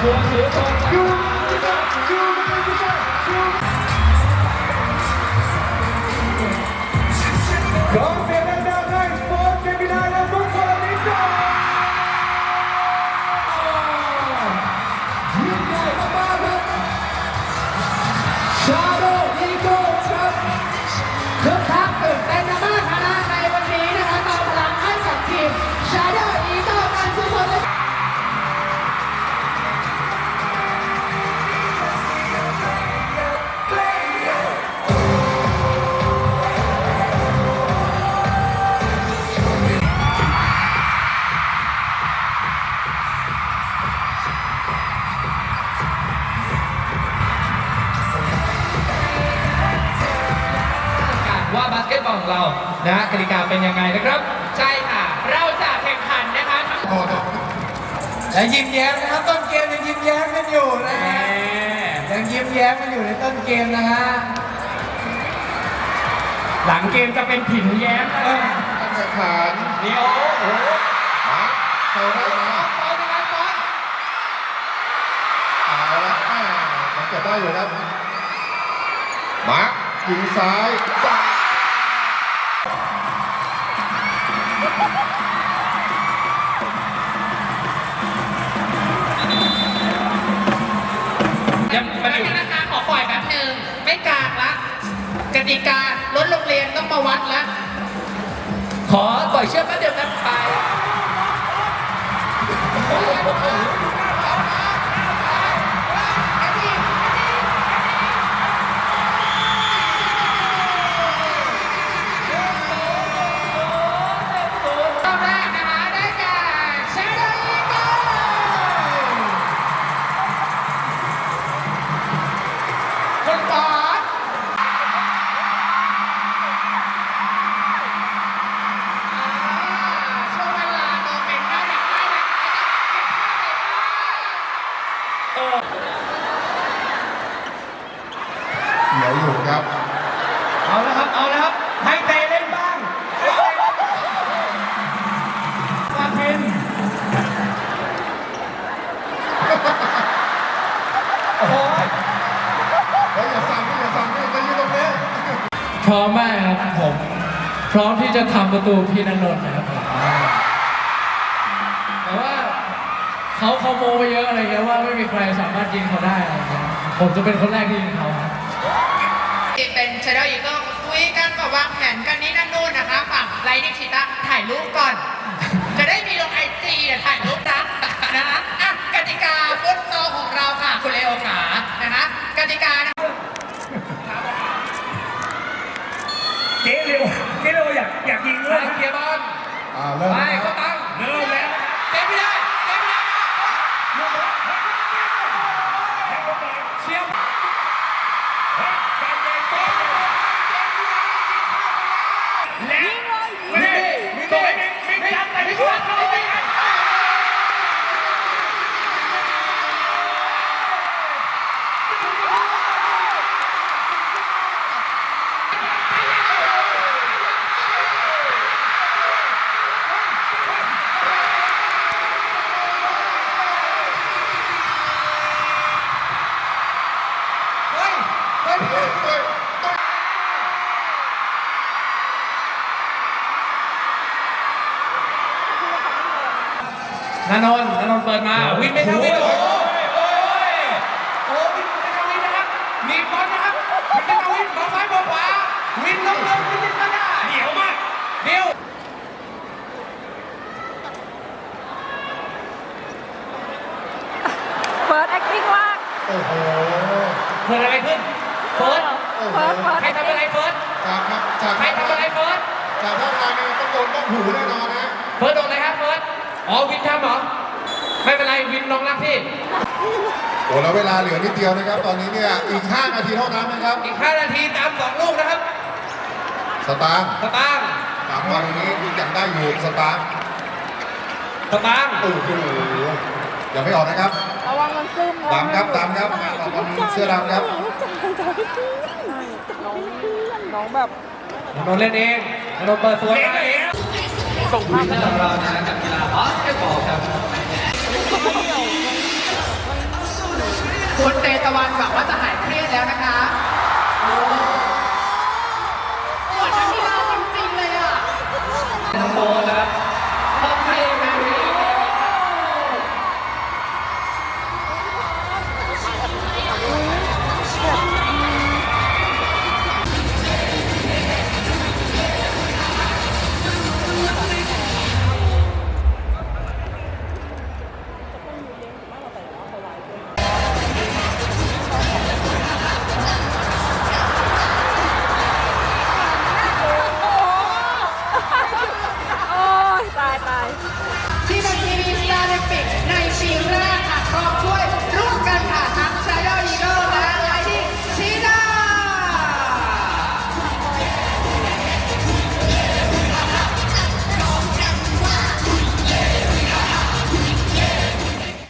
ขบวนเสือตกยุ่ง ฝั่งของเรานะฮะกติกาเป็นยังไงนะครับใช่ค่ะ เราจะแข่งขันนะคะทั้งโอ้โหและยิ้มแย้มนะครับต้นเกมยังยิ้มแย้มกันอยู่นะแหมฮะยังยิ้มแย้มกันอยู่ในต้นเกมนะฮะหลังเกมจะเป็นผินแย้มนะเออการแข่งขันนี่โอ้โหมาเปิดได้มาบอลนะครับบอลเอาละแม่มันเก็บได้อยู่ครับมาร์คยิงซ้าย กติการถโรงเรียนต้องมาวัดละขอปล่อยเชือกแป๊บเดียวครับไป พร้อมมากครับผม พร้อมที่จะทำประตูพี่นันนนท์นะครับผมแต่ว่าเขาเขาโมไปเยอะอะไรเงี้ยว่าไม่มีใครสามารถยิงเขาได้อะไรเงี้ยผมจะเป็นคนแรกที่ยิงเขาครับเป็นเชดเดอร์อีเกิลคุยกันแบบวางแผนกันนี่นั่นนู่นนะคะฝั่งไลท์นิชิตะถ่ายรูปก่อน จะได้มีลงไอจีถ่ายรูปนะนะคะอะกติกาฟุตซอลของเราค่ะ คุณเลโอขานะคะกติกานะ เจ๊เร็วเจ๊เร็วอยากอยากยิงด้วย เคลียร์บอล อ่า นานนท์นานนท์เปิดมา วิ่งไปทางวิ่งโอ้โหโอ้วิ่งไปทางวิ่งนะครับมีบอลนะครับวิ่งไปทางวิ่งบอลซ้ายบอลขวา วิ่งลงลงวิ่งมาได้เหนียวมากเดี๋ยวเฟิร์สแอคติ้งมากโอ้โหเกิดอะไรขึ้น เฟิร์ส โอ้โห เฟิ ร์สเฟิร์สใครทำอะไรเฟิร์สจากครับจากใครทำอะไรเฟิร์สจากท่าทางนี้ต้องโดนต้องหูแน่นอนนะเฟิร์สโดนอะไรครับเฟิร์สอ๋อวินทำเหรอไม่เป็นไรวินน้องรักพี่โอ้แล้วเวลาเหลือนิดเดียวนะครับ ตอนนี้เนี่ยอีก 5 นาทีเท่านั้นนะครับ อีก 5 นาทีตามสองลูกนะครับ สตางค์สตางค์สามวันนี้ยังได้อยู่สตางค์สตางค์โอ้โหยังไม่ออกนะครับระวังมันซึมระวังตามครับนตามครับงานออกวันนี้เสื้อดำครับ จอยพี่น้องน้องแบบนนท์เล่นเองนนท์เปิดสวยมาเองส่งภาพไปของเรานะกับกีฬาบาสเกตบอลครับคุณเตตะวันหวังว่าจะหายเครียดแล้วนะคะ